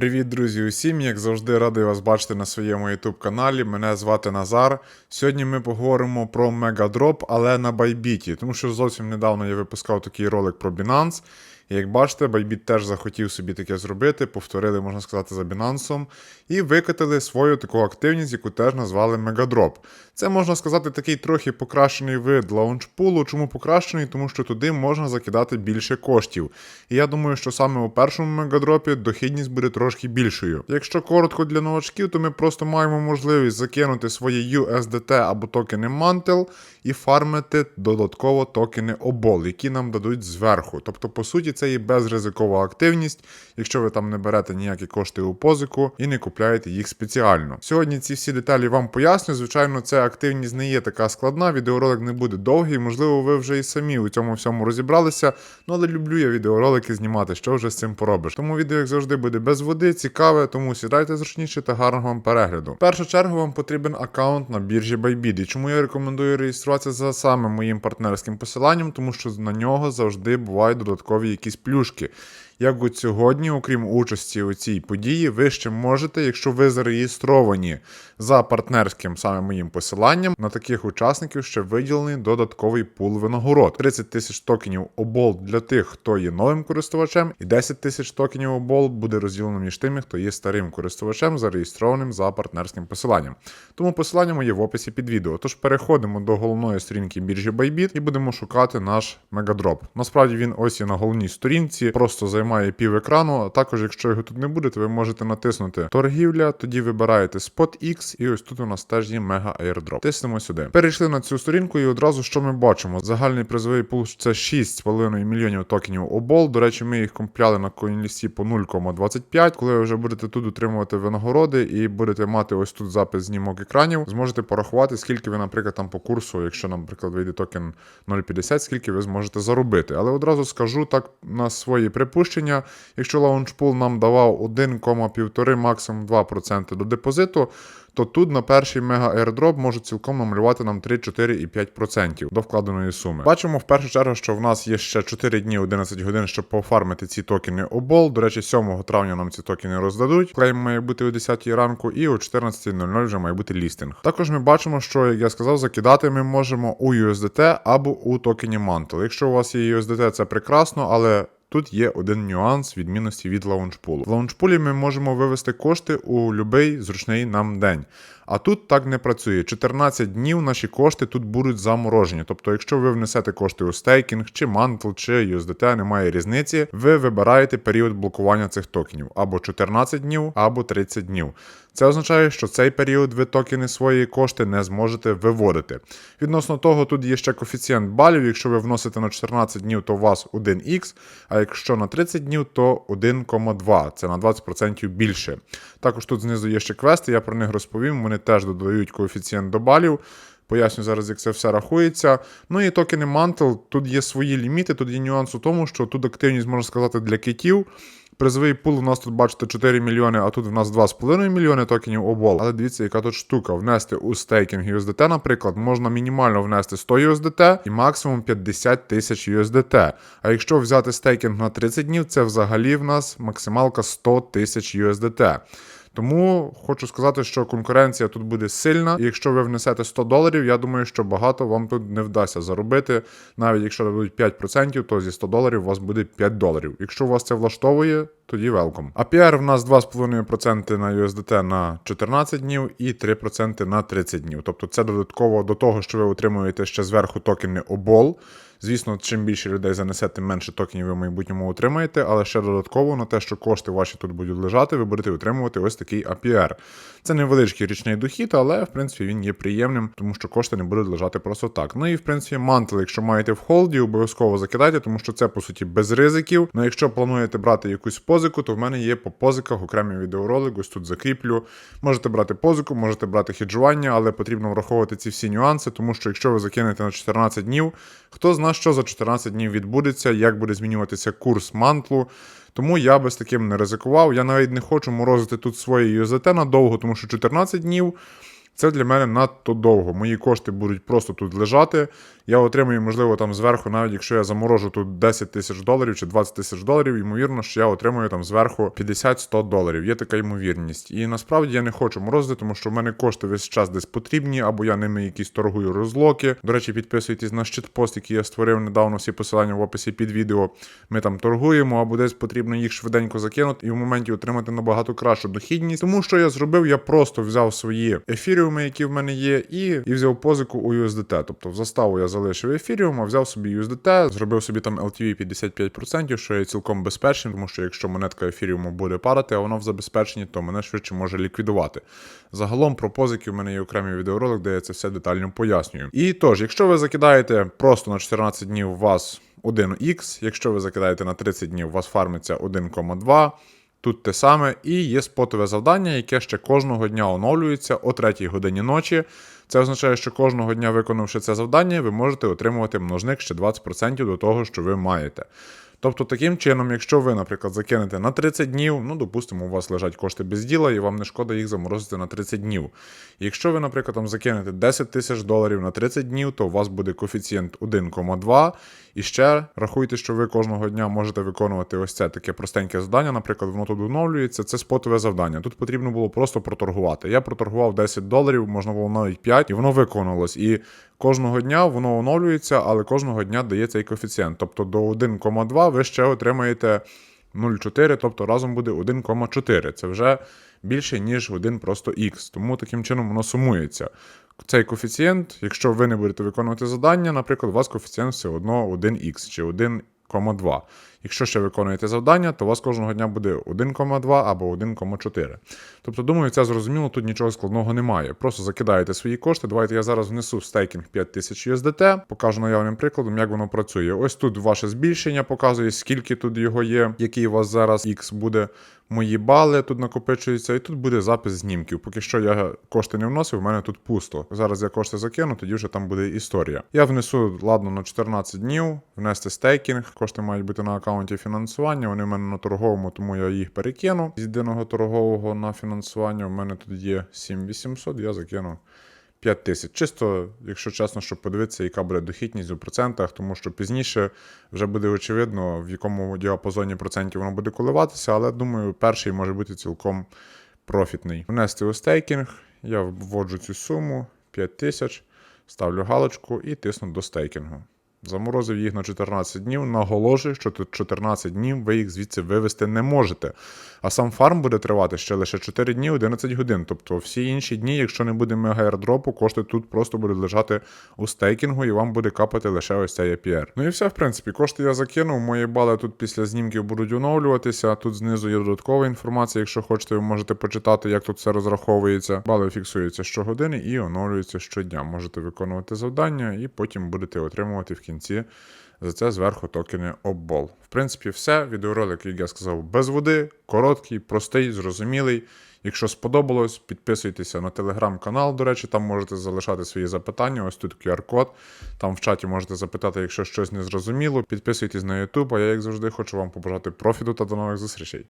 Привіт, друзі, усім! Як завжди, радий вас бачити на своєму YouTube каналі. Мене звати Назар. Сьогодні ми поговоримо про Мегадроп, але на Байбіті, тому що зовсім недавно я випускав такий ролик про Binance. Як бачите, Bybit теж захотів собі таке зробити, повторили, можна сказати, за Binance, і викатили свою таку активність, яку теж назвали Мегадроп. Це можна сказати такий трохи покращений вид лаунчпулу. Чому покращений? Тому що туди можна закидати більше коштів. І я думаю, що саме у першому мегадропі дохідність буде трошки більшою. Якщо коротко для новачків, то ми просто маємо можливість закинути свої USDT або токени Mantle і фармити додатково токени OBOL, які нам дадуть зверху. Тобто, по суті, це є безризикова активність, якщо ви там не берете ніякі кошти у позику і не купляєте їх спеціально. Сьогодні ці всі деталі вам поясню. Звичайно, ця активність не є така складна, відеоролик не буде довгий, можливо, ви вже і самі у цьому всьому розібралися. Ну але люблю я відеоролики знімати, що вже з цим поробиш. Тому відео, як завжди, буде без води, цікаве, тому сідайте зручніше та гарного вам перегляду. В першу чергу вам потрібен аккаунт на біржі Bybit. І чому я рекомендую реєструватися за саме моїм партнерським посиланням, тому що на нього завжди бувають додаткові якісь плюшки. Як от сьогодні, окрім участі у цій події, ви ще можете, якщо ви зареєстровані за партнерським саме моїм посиланням, на таких учасників ще виділений додатковий пул винагород. 30 тисяч токенів обол для тих, хто є новим користувачем, і 10 тисяч токенів обол буде розділено між тими, хто є старим користувачем, зареєстрованим за партнерським посиланням. Тому посилання моє в описі під відео. Тож переходимо до головної сторінки біржі Bybit і будемо шукати наш мегадроп. Насправді він ось є на головній сторінці, просто займає пів екрану. А також, якщо його тут не буде, то ви можете натиснути торгівля, тоді вибираєте SpotX, і ось тут у нас теж є мега airdrop. Тиснемо сюди. Перейшли на цю сторінку, і одразу що ми бачимо? Загальний призовий пул це 6,5 мільйонів токенів обол. До речі, ми їх купляли на CoinList по 0,25. Коли ви вже будете тут отримувати винагороди і будете мати ось тут запис знімок екранів, зможете порахувати, скільки ви, наприклад, там по курсу, якщо, наприклад, вийде токен 0,50, скільки ви зможете заробити. Але одразу скажу так на свої припущення. Якщо лаунчпул нам давав 1,1, максимум 2% до депозиту, то тут на перший мега airdrop можуть цілком намалювати нам 3, 4 і 5% до вкладеної суми. Бачимо в першу чергу, що в нас є ще 4 дні 11 годин, щоб пофармити ці токени обол. До речі, 7 травня нам ці токени роздадуть. Клейм має бути о 10 ранку, і о 14.00 вже має бути лістинг. Також ми бачимо, що як я сказав, закидати ми можемо у USDT або у токені Mantle. Якщо у вас є USDT, це прекрасно, але Тут є один нюанс відмінності від лаунчпулу. В лаунчпулі ми можемо вивести кошти у будь-який зручний нам день. А тут так не працює. 14 днів наші кошти тут будуть заморожені. Тобто, якщо ви внесете кошти у стейкінг, чи мантл, чи USDT, немає різниці, ви вибираєте період блокування цих токенів або 14 днів, або 30 днів. Це означає, що цей період ви токени свої кошти не зможете виводити. Відносно того, тут є ще коефіцієнт балів. Якщо ви вносите на 14 днів, то у вас 1х, а якщо на 30 днів, то 1,2. Це на 20% більше. Також тут знизу є ще квести, я про них розповім. Вони теж додають коефіцієнт до балів. Поясню зараз, як це все рахується. Ну і токени Mantle, тут є свої ліміти, тут є нюанс у тому, що тут активність, можна сказати, для китів. Призовий пул у нас тут, бачите, 4 мільйони, а тут в нас 2,5 мільйони токенів обол. Але дивіться, яка тут штука. Внести у стейкінг USDT, наприклад, можна мінімально внести 100 USDT і максимум 50 тисяч USDT. А якщо взяти стейкінг на 30 днів, це взагалі в нас максималка 100 тисяч USDT. Тому хочу сказати, що конкуренція тут буде сильна. І якщо ви внесете 100 доларів, я думаю, що багато вам тут не вдасться заробити. Навіть якщо дадуть 5%, то зі 100 доларів у вас буде 5 доларів. Якщо вас це влаштовує, тоді велком. APR в нас 2,5% на USDT на 14 днів і 3% на 30 днів. Тобто це додатково до того, що ви отримуєте ще зверху токени обол. Звісно, чим більше людей занесете, тим менше токенів ви в майбутньому отримаєте, але ще додатково на те, що кошти ваші тут будуть лежати, ви будете отримувати ось такий APR. Це невеличкий річний дохід, але в принципі він є приємним, тому що кошти не будуть лежати просто так. Ну і в принципі мантл, якщо маєте в холді, обов'язково закидайте, тому що це по суті без ризиків. Ну якщо плануєте брати якусь позику, то в мене є по позиках окремий відеоролик, ось тут закріплю. Можете брати позику, можете брати хеджування, але потрібно враховувати ці всі нюанси, тому що якщо ви закинете на 14 днів, хто знає, що за 14 днів відбудеться, як буде змінюватися курс мантлу. Тому я би з таким не ризикував. Я навіть не хочу морозити тут своє USDT надовго, тому що 14 днів Це для мене надто довго. Мої кошти будуть просто тут лежати. Я отримую, можливо, там зверху, навіть якщо я заморожу тут 10 тисяч доларів чи 20 тисяч доларів, ймовірно, що я отримую там зверху 50-100 доларів. Є така ймовірність. І насправді я не хочу морозити, тому що в мене кошти весь час десь потрібні, або я ними якісь торгую розлоки. До речі, підписуйтесь на щитпост, який я створив недавно. Всі посилання в описі під відео. Ми там торгуємо, або десь потрібно їх швиденько закинути і в моменті отримати набагато кращу дохідність. Тому що я зробив, я просто взяв свої ефіріуми, які в мене є, і, і взяв позику у USDT. Тобто в заставу я залишив ефіріум, а взяв собі USDT, зробив собі там LTV 55%, що є цілком безпечним, тому що якщо монетка ефіріуму буде падати, а воно в забезпеченні, то мене швидше може ліквідувати. Загалом про позики в мене є окремий відеоролик, де я це все детально пояснюю. І тож, якщо ви закидаєте просто на 14 днів у вас 1х, якщо ви закидаєте на 30 днів, у вас фармиться 1,2. Тут те саме, і є спотове завдання, яке ще кожного дня оновлюється о 3 годині ночі. Це означає, що кожного дня, виконавши це завдання, ви можете отримувати множник ще 20% до того, що ви маєте. Тобто, таким чином, якщо ви, наприклад, закинете на 30 днів, ну, допустимо, у вас лежать кошти без діла, і вам не шкода їх заморозити на 30 днів. Якщо ви, наприклад, там закинете 10 тисяч доларів на 30 днів, то у вас буде коефіцієнт 1,2. І ще рахуйте, що ви кожного дня можете виконувати ось це таке простеньке завдання. Наприклад, воно тут оновлюється. Це спотове завдання. Тут потрібно було просто проторгувати. Я проторгував 10 доларів, можна було навіть 5, і воно виконалось. І кожного дня воно оновлюється, але кожного дня дає цей коефіцієнт. Тобто до 1,2 ви ще отримаєте 0,4, тобто разом буде 1,4. Це вже більше, ніж 1 просто х. Тому таким чином воно сумується. Цей коефіцієнт, якщо ви не будете виконувати завдання, наприклад, у вас коефіцієнт все одно 1х чи 1,2. Якщо ще виконуєте завдання, то у вас кожного дня буде 1,2 або 1,4. Тобто, думаю, це зрозуміло, тут нічого складного немає. Просто закидаєте свої кошти. Давайте я зараз внесу в стейкінг 5000 USDT, покажу наявним прикладом, як воно працює. Ось тут ваше збільшення показує, скільки тут його є, який у вас зараз X буде. Мої бали тут накопичуються, і тут буде запис знімків. Поки що я кошти не вносив, в мене тут пусто. Зараз я кошти закину, тоді вже там буде історія. Я внесу, ладно, на 14 днів, внести стейкінг. Кошти мають бути на аккаунті фінансування. Вони в мене на торговому, тому я їх перекину. З єдиного торгового на фінансування. У мене тут є 7800, я закину. 5 тисяч. Чисто, якщо чесно, щоб подивитися, яка буде дохідність у процентах, тому що пізніше вже буде очевидно, в якому діапазоні процентів воно буде коливатися, але думаю, перший може бути цілком профітний. Внести у стейкінг, я вводжу цю суму 5 тисяч, ставлю галочку і тисну до стейкінгу. Заморозив їх на 14 днів. Наголошую, що тут 14 днів ви їх звідси вивести не можете. А сам фарм буде тривати ще лише 4 дні 11 годин. Тобто всі інші дні, якщо не буде мега-аердропу, кошти тут просто будуть лежати у стейкінгу і вам буде капати лише ось цей APR. Ну і все, в принципі, кошти я закинув. Мої бали тут після знімків будуть оновлюватися. Тут знизу є додаткова інформація. Якщо хочете, ви можете почитати, як тут все розраховується. Бали фіксуються щогодини і оновлюються щодня. Можете виконувати завдання і потім будете отримувати в кінці за це зверху токени оббол. В принципі, все. Відеоролик, як я сказав, без води, короткий, простий, зрозумілий. Якщо сподобалось, підписуйтеся на телеграм-канал. До речі, там можете залишати свої запитання. Ось тут QR-код. Там в чаті можете запитати, якщо щось не зрозуміло. Підписуйтесь на YouTube, а я, як завжди, хочу вам побажати профіту та до нових зустрічей.